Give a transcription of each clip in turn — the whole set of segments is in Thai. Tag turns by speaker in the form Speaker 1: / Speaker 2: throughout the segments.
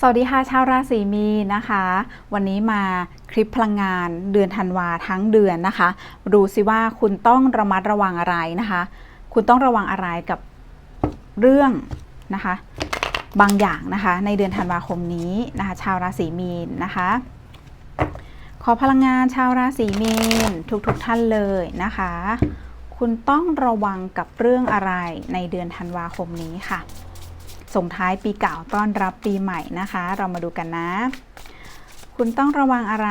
Speaker 1: สวัสดีค่ะชาวราศีมีนนะคะ วันนี้มาคลิปพลังงานเดือนธันวาทั้งเดือนนะคะดูสิว่าคุณต้องระมัดระวังอะไรนะคะ คุณต้องระวังอะไรกับเรื่องนะคะ บางอย่างนะคะ ในเดือนธันวาคมนี้นะคะ ชาวราศีมีนนะคะ ขอพลังงานชาวราศีมีนทุกๆทท่านเลยนะคะ คุณต้องระวังกับเรื่องอะไรในเดือนธันวาคมนี้ค่ะ ส่งท้ายปีเก่าต้อนรับปีใหม่นะคะ เรามาดูกันนะ คุณต้องระวังอะไร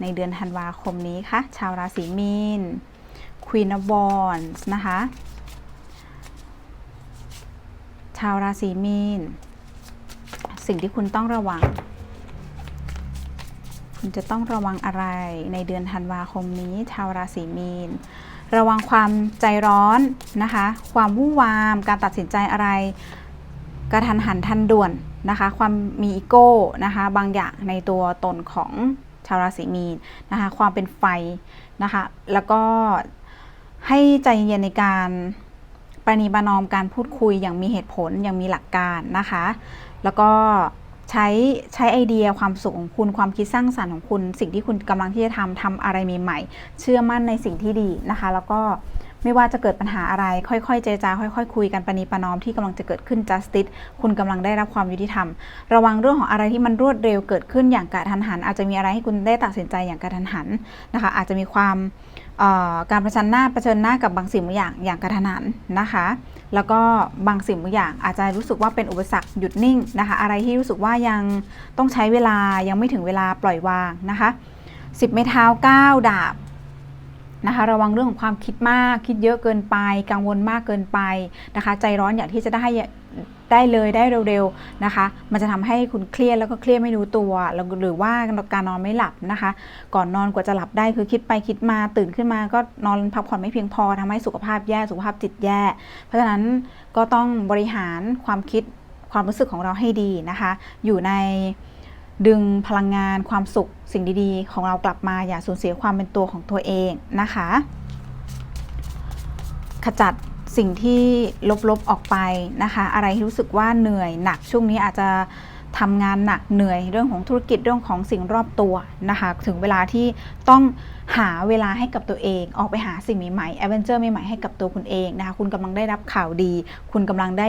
Speaker 1: ในเดือนธันวาคมนี้คะชาวราศีมีน Queen of Wands นะคะ ชาวราศีมีนสิ่งที่คุณต้องระวัง คุณจะต้องระวังอะไรในเดือนธันวาคมนี้ ชาวราศีมีน ระวังความใจร้อนนะคะ ความวุ่นวาม การตัดสินใจอะไร กระทันหันทันด่วนนะคะ ความมีอีโก้นะคะ บางอย่างในตัวตนของชาวราศีมีนนะคะ ความเป็นไฟนะคะ แล้วก็ให้ใจเย็นในการประนีประนอมการพูดคุยอย่างมีเหตุผลอย่างมีหลักการนะคะ แล้วก็ ใช้ใช้ไอเดียความสุขของคุณความคิดสร้างสรรค์ของคุณ สิ่งที่คุณกำลังที่จะทำทำอะไรใหม่ๆเชื่อมั่นในสิ่งที่ดีนะคะ แล้วก็ ไม่ว่าจะเกิดปัญหาอะไร ค่อยๆ เจรจา ค่อยๆ คุยกันประนีประนอมที่กำลังจะเกิดขึ้น justice คุณกำลังได้รับความยุติธรรม ระวังเรื่องของอะไรที่มันรวดเร็วเกิดขึ้นอย่างกระทันหัน อาจจะมีอะไรให้คุณได้ตัดสินใจอย่างกระทันหันนะคะ อาจจะมีความการประชันหน้าประชิญหน้ากับบางสิ่งบางอย่างอย่างกระทันหันนะคะ แล้วก็บางสิ่งบางอย่างอาจจะรู้สึกว่าเป็นอุปสรรคหยุดนิ่งนะคะ อะไรที่รู้สึกว่ายังต้องใช้เวลายังไม่ถึงเวลาปล่อยวางนะคะสิบไม้เท้า 9 ดาบ นะคะระวังเรื่องของความคิดมากคิดเยอะเกินไป กังวลมากเกินไปนะคะใจร้อนอยางที่จะได้ได้เลยได้เร็วๆนะคะ มันจะทำให้คุณเครียดแล้วก็เครียดไม่รู้ตัวหรือว่าการนอนไม่หลับนะคะ ก่อนนอนกว่าจะหลับได้คือคิดไปคิดมาตื่นขึ้นมาก็นอนพักผ่อนไม่เพียงพอทำให้สุขภาพแย่สุขภาพจิตแย่ เพราะฉะนั้นก็ต้องบริหารความคิดความรู้สึกของเราให้ดีนะคะ อยู่ใน ดึงพลังงานความสุขสิ่งดีๆ ของเรากลับมาอย่าสูญเสียความเป็นตัวของตัวเองนะคะ ขจัดสิ่งที่ลบๆออกไปนะคะ อะไรที่รู้สึกว่าเหนื่อยหนักช่วงนี้อาจจะ ทำงานหนักเหนื่อยเรื่องของธุรกิจเรื่องของสิ่งรอบตัวนะคะ ถึงเวลาที่ต้องหาเวลาให้กับตัวเอง ออกไปหาสิ่งใหม่ๆแอดเวนเจอร์ใหม่ๆให้กับตัวคุณเองนะคะ คุณกำลังได้รับข่าวดี คุณกำลังได้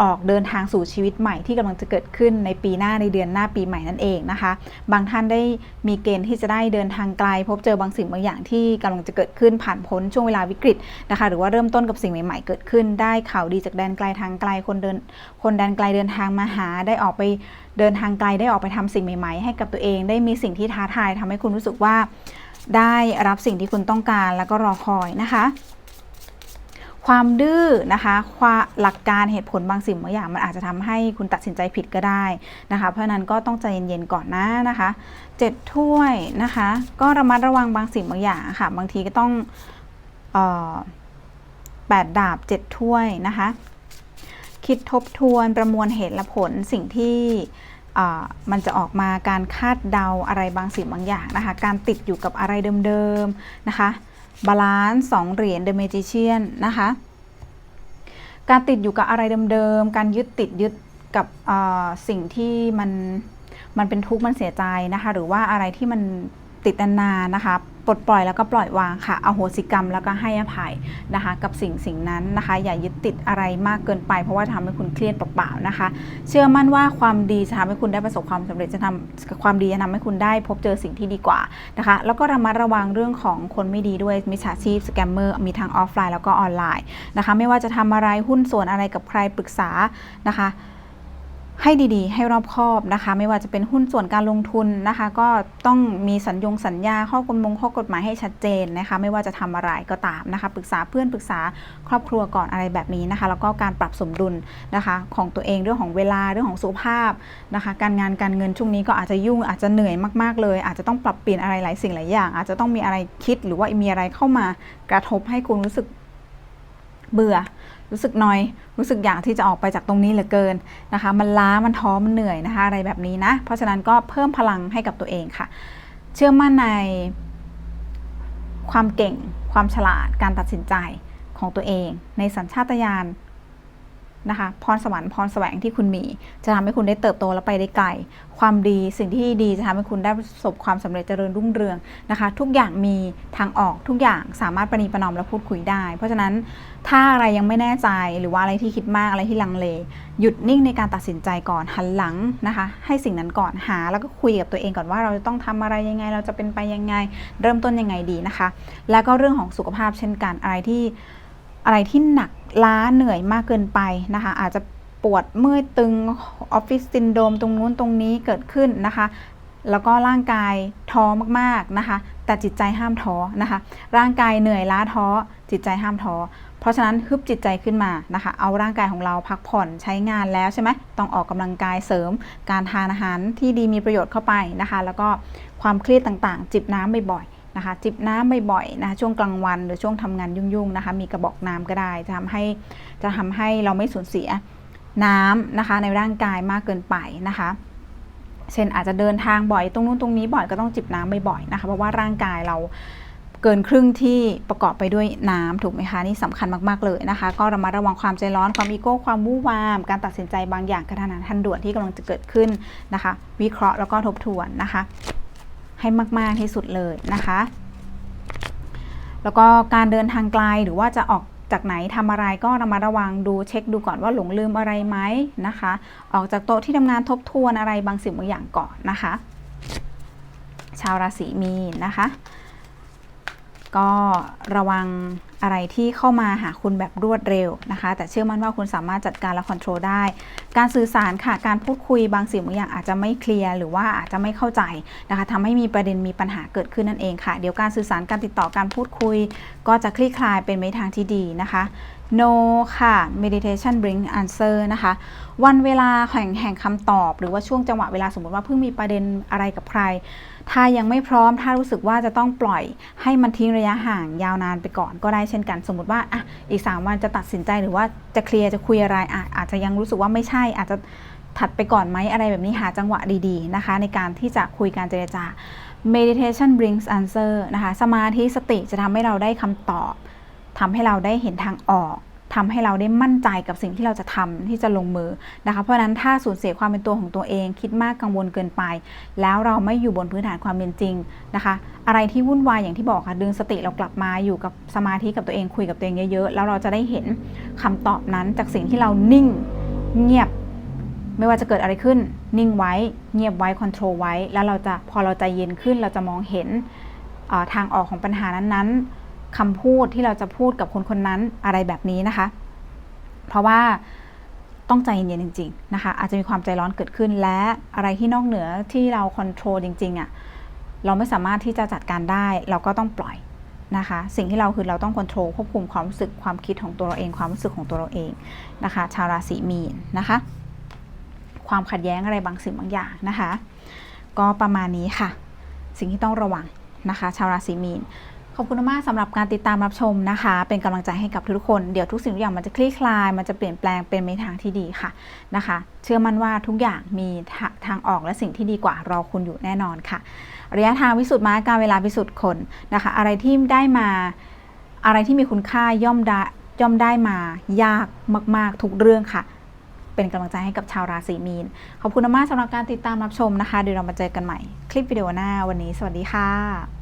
Speaker 1: ออกเดินทางสู่ชีวิตใหม่ที่กำลังจะเกิดขึ้นในปีหน้าในเดือนหน้าปีใหม่นั่นเองนะคะ บางท่านได้มีเกณฑ์ที่จะได้เดินทางไกล พบเจอบางสิ่งบางอย่างที่กำลังจะเกิดขึ้นผ่านพ้นช่วงเวลาวิกฤตนะคะ หรือว่าเริ่มต้นกับสิ่งใหม่ ๆ เกิดขึ้น ได้ข่าวดีจากแดนไกลทางไกลคนเดิน คนแดนไกลเดินทางมาหาได้ออกไป เดินทางไกลได้ออกไปทำสิ่งใหม่ๆ ให้กับตัวเอง ได้มีสิ่งที่ท้าทายทำให้คุณรู้สึกว่า ได้รับสิ่งที่คุณต้องการแล้วก็รอคอยนะคะความดื้อนะคะความหลักการเหตุผลบางสิ่งบางอย่างมันอาจจะทำให้คุณตัดสินใจผิดก็ได้นะคะ เพราะนั้นก็ต้องใจเย็นๆก่อนนะนะคะเจ็ดถ้วยนะคะ ก็ระมัดระวังบางสิ่งบางอย่างค่ะ บางทีก็ต้องแปดดาบเจ็ดถ้วยนะคะ คิดทบทวนประมวลเหตุและผลสิ่งที่มันจะออกมาการคาดเดาอะไรบางสิ่งบางอย่างนะคะ การติดอยู่กับอะไรเดิมๆนะคะบาลานซ์สองเหรียญเดอะเมจิเชียนนะคะการติดอยู่กับอะไรเดิมๆ การยึดติดยึดกับสิ่งที่มันมันเป็นทุกข์มันเสียใจนะคะ หรือว่าอะไรที่มันติดนานๆนะคะ ปลดปล่อยแล้วก็ปล่อยวางค่ะอโหสิกรรมแล้วก็ให้อภัยนะคะ กับสิ่งสิ่งนั้นนะคะ อย่ายึดติดอะไรมากเกินไปเพราะว่าทำให้คุณเครียดเปล่าๆนะคะ เชื่อมั่นว่าความดีจะทำให้คุณได้ประสบความสำเร็จจะทำความดีจะทำให้คุณได้พบเจอสิ่งที่ดีกว่านะคะ แล้วก็ระมัดระวังเรื่องของคนไม่ดีด้วยมิจฉาชีพสแกมเมอร์มีทั้งออฟไลน์แล้วก็ออนไลน์นะคะ ไม่ว่าจะทำอะไรหุ้นส่วนอะไรกับใครปรึกษานะคะ ให้ดีๆ ให้รอบคอบนะคะ ไม่ว่าจะเป็นหุ้นส่วนการลงทุนนะคะ ก็ต้องมีสัญญงสัญญาข้อกฎมงข้อกฎหมายให้ชัดเจนนะคะ ไม่ว่าจะทำอะไรก็ตามนะคะ ปรึกษาเพื่อนปรึกษาครอบครัวก่อนอะไรแบบนี้นะคะ แล้วก็การปรับสมดุลนะคะ ของตัวเองเรื่องของเวลาเรื่องของสุขภาพนะคะ การงานการเงินช่วงนี้ก็อาจจะยุ่งอาจจะเหนื่อยมากๆเลย อาจจะต้องปรับเปลี่ยนอะไรหลายสิ่งหลายอย่าง อาจจะต้องมีอะไรคิดหรือว่ามีอะไรเข้ามากระทบให้คุณรู้สึกเบื่อ รู้สึกน้อย รู้สึกอยากที่จะออกไปจากตรงนี้เหลือเกินนะคะ มันล้ามันท้อมันเหนื่อยนะคะ อะไรแบบนี้นะ เพราะฉะนั้นก็เพิ่มพลังให้กับตัวเองค่ะ เชื่อมั่นในความเก่ง ความฉลาดการตัดสินใจของตัวเอง ในสัญชาตญาณ นะคะพรสวรรค์พรแสวงที่คุณมี จะทำให้คุณได้เติบโตและไปได้ไกล ความดีสิ่งที่ดีจะทำให้คุณได้ประสบความสำเร็จเจริญรุ่งเรืองนะคะ ทุกอย่างมีทางออกทุกอย่างสามารถประนีประนอมและพูดคุยได้ เพราะฉะนั้นถ้าอะไรยังไม่แน่ใจหรือว่าอะไรที่คิดมากอะไรที่ลังเล หยุดนิ่งในการตัดสินใจก่อนหันหลังนะคะ ให้สิ่งนั้นก่อนหาแล้วก็คุยกับตัวเองก่อนว่าเราจะต้องทำอะไรยังไง เราจะเป็นไปยังไง เริ่มต้นยังไงดีนะคะ แล้วก็เรื่องของสุขภาพเช่นกันอะไรที่ อะไรที่หนักล้าเหนื่อยมากเกินไปนะคะ อาจจะปวดเมื่อยตึงออฟฟิศซินโดรมตรงนู้นตรงนี้เกิดขึ้นนะคะ แล้วก็ร่างกายท้อมากๆนะคะ แต่จิตใจห้ามท้อนะคะ ร่างกายเหนื่อยล้าท้อจิตใจห้ามท้อเพราะฉะนั้นฮึบจิตใจขึ้นมานะคะ เอาร่างกายของเราพักผ่อนใช้งานแล้วใช่ไหมต้องออกกำลังกายเสริม การทานอาหารที่ดีมีประโยชน์เข้าไปนะคะ แล้วก็ความเครียดต่างๆ จิบน้ำบ่อย นะคะจิบน้ำบ่อยๆนะคะช่วงกลางวันหรือช่วงทำงานยุ่งๆนะคะมีกระบอกน้ำก็ได้จะทำให้จะทำให้เราไม่สูญเสียน้ำนะคะในร่างกายมากเกินไปนะคะเช่นอาจจะเดินทางบ่อยตรงนู้นตรงนี้บ่อยก็ต้องจิบน้ำบ่อยๆนะคะเพราะว่าร่างกายเราเกินครึ่งที่ประกอบไปด้วยน้ำถูกไหมคะนี่สำคัญมากๆเลยนะคะ ก็ระมัดระวังความใจร้อนความอีโก้ความวู่วาม การตัดสินใจบางอย่างกระทันหันทันด่วนที่กำลังจะเกิดขึ้นนะคะ วิเคราะห์แล้วก็ทบทวนนะคะ ให้มาก ๆ ที่สุดเลยนะคะ แล้วก็การเดินทางไกลหรือว่าจะออกจากไหนทำอะไรก็ระมัดระวังดูเช็คดูก่อนว่าหลงลืมอะไรไหมนะคะ ออกจากโต๊ะที่ทำงานทบทวนอะไรบางสิ่งบางอย่างก่อนนะคะ ชาวราศีมีนนะคะ ก็ระวัง อะไรที่เข้ามาหาคุณแบบรวดเร็วนะคะ แต่เชื่อมั่นว่าคุณสามารถจัดการและควบคุมได้ การสื่อสารค่ะ การพูดคุยบางสิ่งบางอย่างอาจจะไม่เคลียร์หรือว่าอาจจะไม่เข้าใจนะคะทำให้มีประเด็นมีปัญหาเกิดขึ้นนั่นเองค่ะ เดี๋ยวการสื่อสารการติดต่อการพูดคุย ก็จะคลี่คลายเป็นไปทางที่ดีนะคะ no ค่ะ meditation bring answer นะคะ วันเวลาแห่งแห่งคำตอบ หรือว่าช่วงจังหวะเวลาสมมติว่าเพิ่งมีประเด็นอะไรกับใคร ถ้ายังไม่พร้อม ถ้ารู้สึกว่าจะต้องปล่อยให้มันทิ้งระยะห่างยาวนานไปก่อนก็ได้เช่นกัน สมมติว่าอะอีก 3 วันจะตัดสินใจหรือว่าจะเคลียร์จะคุยอะไรอะอาจจะยังรู้สึกว่าไม่ใช่อาจจะถัดไปก่อนไหมอะไรแบบนี้หาจังหวะดีๆนะคะ ในการที่จะคุยการเจรจา meditation brings answer นะคะ สมาธิสติจะทำให้เราได้คำตอบ ทำให้เราได้เห็นทางออกทำให้เราได้มั่นใจกับสิ่งที่เราจะทำที่จะลงมือนะคะ เพราะฉะนั้นถ้าสูญเสียความเป็นตัวของตัวเองคิดมากกังวลเกินไป แล้วเราไม่อยู่บนพื้นฐานความเป็นจริงนะคะ อะไรที่วุ่นวายอย่างที่บอกค่ะดึงสติเรากลับมาอยู่กับสมาธิกับตัวเองคุยกับตัวเองเยอะๆแล้วเราจะได้เห็นคำตอบนั้นจากสิ่งที่เรานิ่งเงียบ ไม่ว่าจะเกิดอะไรขึ้น นิ่งไว้ เงียบไว้คอนโทรลไว้ แล้วเราจะพอเราใจเย็นขึ้นเราจะมองเห็นทางออกของปัญหานั้นๆ คำพูดที่เราจะพูดกับคนคนนั้นอะไรแบบนี้นะคะ เพราะว่าต้องใจเย็นๆจริง ๆ นะคะ อาจจะมีความใจร้อนเกิดขึ้นและอะไรที่นอกเหนือที่เราคอนโทรลจริง ๆอะ่ะเราไม่สามารถที่จะจัดการได้ เราก็ต้องปล่อยนะคะ สิ่งที่เราคือเราต้องคอนโทรลควบคุมความรู้สึกความคิดของตัวเราเอง ความรู้สึกของตัวเราเองนะคะ ชาวราศีมีนนะคะ ความขัดแย้งอะไรบางสิ่งบางอย่างนะคะ ก็ประมาณนี้ค่ะ สิ่งที่ต้องระวังนะคะ ชาวราศีมีน ขอบคุณมากสำหรับการติดตามรับชมนะคะ เป็นกำลังใจให้กับทุกคนเดี๋ยวทุกสิ่งทุกอย่างมันจะคลี่คลาย มันจะเปลี่ยนแปลงเป็นในทางที่ดีค่ะนะคะ เชื่อมั่นว่าทุกอย่างมีทาทางออกและสิ่งที่ดีกว่ารอคุณอยู่แน่นอนค่ะ ระยะทางพิสูจน์มาการเวลาพิสูจน์คนนะคะ อะไรที่ได้มาอะไรที่มีคุณค่าย่อมได้ย่อมได้มายากมาก ๆ ทุกเรื่องค่ะ เป็นกำลังใจให้กับชาวราศีมีน ขอบคุณมากสำหรับการติดตามรับชมนะคะเดี๋ยวเรามาเจอกันใหม่ คลิปวิดีโอหน้าวันนี้ สวัสดีค่ะ